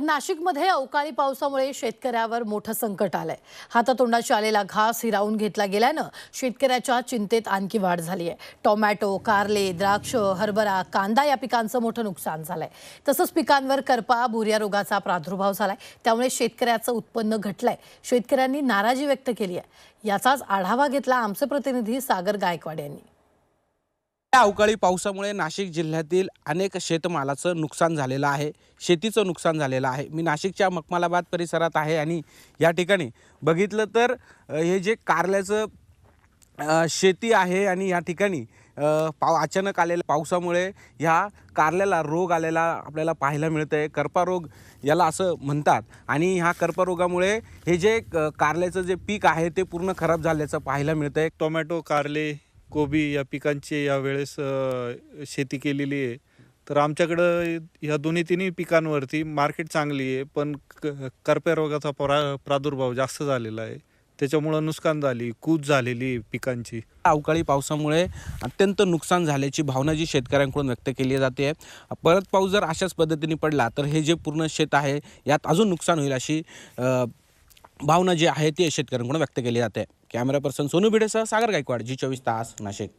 नाशिकमध्ये अवकाळी पावसामुळे शेतकऱ्यावर मोठं संकट आलंय. हातातोंडाशी आलेला घास हिरावून घेतला गेल्यानं शेतकऱ्याच्या चिंतेत आणखी वाढ झाली आहे. टोमॅटो कारले द्राक्ष हरभरा कांदा या पिकांचं मोठं नुकसान झालंय. तसंच पिकांवर करपा भुर्या रोगाचा प्रादुर्भाव झालाय. त्यामुळे शेतकऱ्याचं उत्पन्न घटलंय. शेतकऱ्यांनी नाराजी व्यक्त केली आहे. याचाच आढावा घेतला आमचे प्रतिनिधी सागर गायकवाड यांनी. या अवकाळी पावसामुळे नाशिक जिल्ह्यातील अनेक शेतमालाचं नुकसान झालेलं आहे. शेतीचं नुकसान झालेलं आहे. मी नाशिकच्या मकमालाबाद परिसरात आहे आणि या ठिकाणी बघितलं तर हे जे कारल्याचं शेती आहे आणि या ठिकाणी पाव अचानक आलेल्या पावसामुळे ह्या कारल्याला रोग आलेला आपल्याला पाहायला मिळतं आहे कर्परोग याला असं म्हणतात आणि ह्या करपरोगामुळे हे जे क- कारल्याचं जे पीक आहे ते पूर्ण खराब झाल्याचं पाहायला मिळतं आहे टोमॅटो कारले कोबी या पिकांची यावेळेस वेळेस शेती केलेली आहे. तर आमच्याकडं ह्या दोन्ही तिन्ही पिकांवरती मार्केट चांगली आहे पण क- करप्या रोगाचा प्रा प्रादुर्भाव जास्त झालेला आहे. त्याच्यामुळं नुकसान झाली कूच झालेली आहे पिकांची. अवकाळी पावसामुळे अत्यंत नुकसान झाल्याची भावना जी शेतकऱ्यांकडून व्यक्त केली जाते. परत पाऊस जर अशाच पद्धतीने पडला तर हे जे पूर्ण शेत आहे यात अजून नुकसान होईल अशी भावना जी आहे ती शेतकऱ्यांकडून व्यक्त केली जाते. कॅमेरा पर्सन सोनू भिडेसह सागर गायकवाड जी चोवीस तास नाशिक.